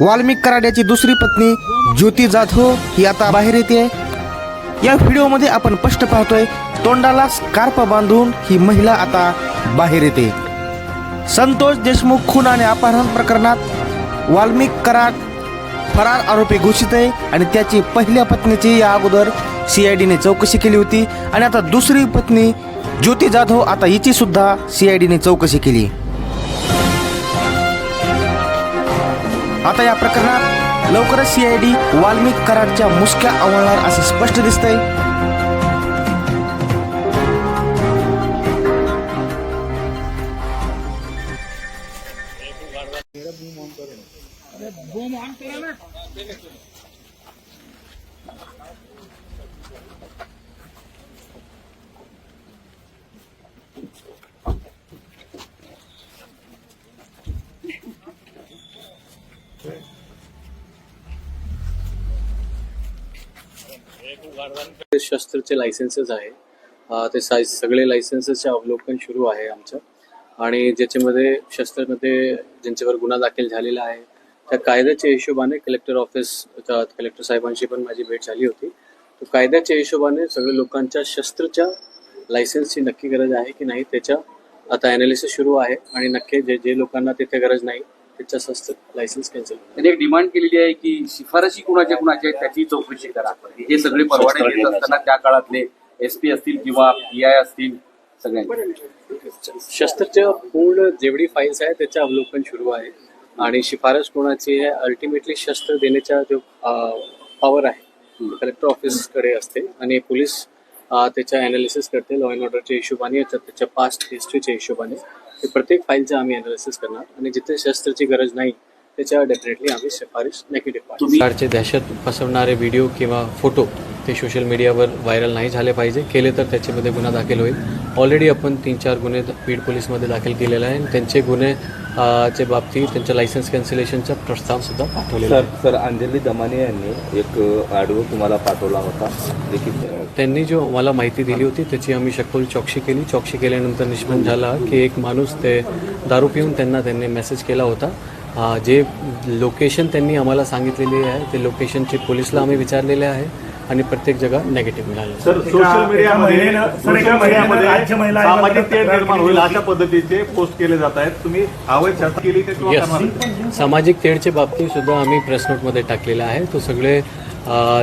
वाल्मिक कराड्याची दुसरी पत्नी ज्योती जाधव ही आता बाहेर येते. या व्हिडिओमध्ये आपण स्पष्ट पाहतोय तोंडाला स्कार्प बांधून ही महिला आता बाहेर येते. संतोष देशमुख खून आणि अपहरण प्रकरणात वाल्मिक कराड फरार आरोपी घोषित आहे आणि त्याची पहिल्या पत्नीची या अगोदर सी आय डीने चौकशी केली होती. आणि आता दुसरी पत्नी ज्योती जाधव आता हिची सुद्धा डीने चौकशी केली. आता या प्रकरणात लवकरच सीआयडी वाल्मिक कराडच्या मुसक्या आवळणार असे स्पष्ट दिसतंय. शस्त्रचे लायसन्सेस आहे. ते साय सगळे लायसन्सेसचे अवलोकन सुरू आहे आमचं. आणि ज्याच्यामध्ये शस्त्रामध्ये ज्यांच्यावर गुन्हा दाखल झालेला आहे त्या कायद्याच्या हिशोबाने कलेक्टर ऑफिस कलेक्टर साहेबांशी पण माझी भेट झाली होती. तर कायद्याच्या हिशोबाने सगळ्या लोकांच्या शस्त्रच्या लायसन्सची नक्की गरज आहे की नाही त्याच्या आता अनालिसिस सुरू आहे. आणि नक्की जे जे लोकांना तिथे गरज नाही त्याच्या लायसन्स कॅन्सल त्यांनी एक डिमांड केलेली आहे की शिफारशी कुणाच्या कुणाच्या आहेत त्याची चौकशी करा. हे सगळे परवाने देत असताना त्या काळातले एस पी असतील किंवा पी आय असतील सगळ्यांचे. शस्त्रच्या पूर्ण जेवढी फाईल्स आहे त्याचं अवलोकन सुरू आहे. आणि शिफारस कोणाची आहे अल्टिमेटली शस्त्र देण्याचा जो पॉवर आहे कलेक्टर ऑफिसकडे असते. आणि पोलीस त्याच्या अनालिसिस करते लॉ अँड ऑर्डरच्या हिशोबाने याच्या- त्याच्या पास्ट हिस्ट्रीच्या हिशोबाने. ते प्रत्येक फाईलचं आम्ही अनालिसिस करणार. आणि जिथे शस्त्राची गरज नाही त्याच्या डेफिनेटली आम्ही शिफारस नेगेटिव्ह तुम्ही- दहशत पसरणारे व्हिडिओ किंवा फोटो ते सोशल मीडियावर व्हायरल नाही झाले पाहिजे. केले तर त्याच्यामध्ये गुन्हा दाखल होईल. ऑलरेडी आपण तीन चार गुन्हे बीड पोलीसमध्ये दाखल केलेले आहे आणि त्यांचे गुन्हे च्या बाबतीत त्यांच्या लायसन्स कॅन्सलेशनचा प्रस्ताव सुद्धा पाठवलेला सर सर अंजली दमाने यांनी एक ऑडिओ तुम्हाला पाठवला होता. देखील त्यांनी जो मला माहिती दिली होती त्याची आम्ही सखोल चौकशी केली. चौकशी केल्यानंतर निष्पन्न झाला की एक माणूस ते दारू पिऊन त्यांना त्यांनी मेसेज केला होता. जे लोकेशन त्यांनी आम्हाला सांगितलेली आहे ते लोकेशनची पोलीसला आम्ही विचारलेले आहे. आणि प्रत्येक जगा नेगेटिव्ह मिळालं. सर सोशल मीडियामध्ये सोशल सामाजिक तेढ निर्माण होईल. अशा पद्धतीचे पोस्ट केले जात आहेत. तुम्ही केली ते सामाजिक तेढच्या बाबतीत सुद्धा आम्ही प्रेस नोटमध्ये टाकलेलं आहे. तो सगळे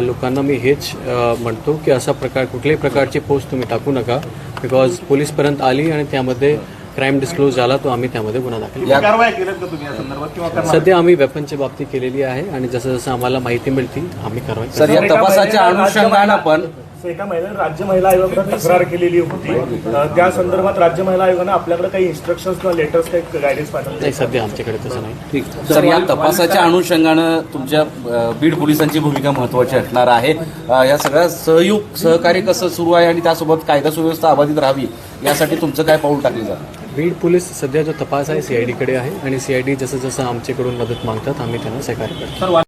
लोकांना मी हेच म्हणतो की असा प्रकार कुठल्याही प्रकारची पोस्ट तुम्ही टाकू नका. बिकॉज पोलीसपर्यंत आली आणि त्यामध्ये क्राईम डिस्क्लोज झाला तो आम्ही त्यामध्ये गुन्हा दाखल केला. कारवाई केल्यात का तुम्ही या संदर्भात किंवा करणार सध्या आम्ही वेपनच्या बाबतीत केलेली आहे आणि जसं जसं आम्हाला माहिती मिळतील आम्ही कारवाई सर. या तपासाच्या अनुषंगानं पण एका महिलेनं राज्य महिला आयोगाकडे तक्रार केलेली होती. अ, त्या संदर्भात राज्य महिला आयोगानं आपल्याकडे काही इन्स्ट्रक्शन्स किंवा लेटर्स काही गायडन्स पाठवले. नाही सध्या आमच्याकडे तसं नाही. ठीक. सर या तपासाच्या अनुषंगानं तुमच्या अ, बीड पोलिसांची भूमिका महत्वाची असणार आहे. अ, या सगळ्या सहयोग सहकार्य कसं सुरू आहे आणि त्यासोबत कायदा सुव्यवस्था अबाधित राहावी यासाठी तुमचं काय पाऊल टाकले जातं? बीड पोलीस सध्या जो तपास आहे सीआयडीकडे आहे आणि सीआयडी जसं जसं आमच्याकडून मदत मागतात आम्ही त्यांना सहकार्य करतो.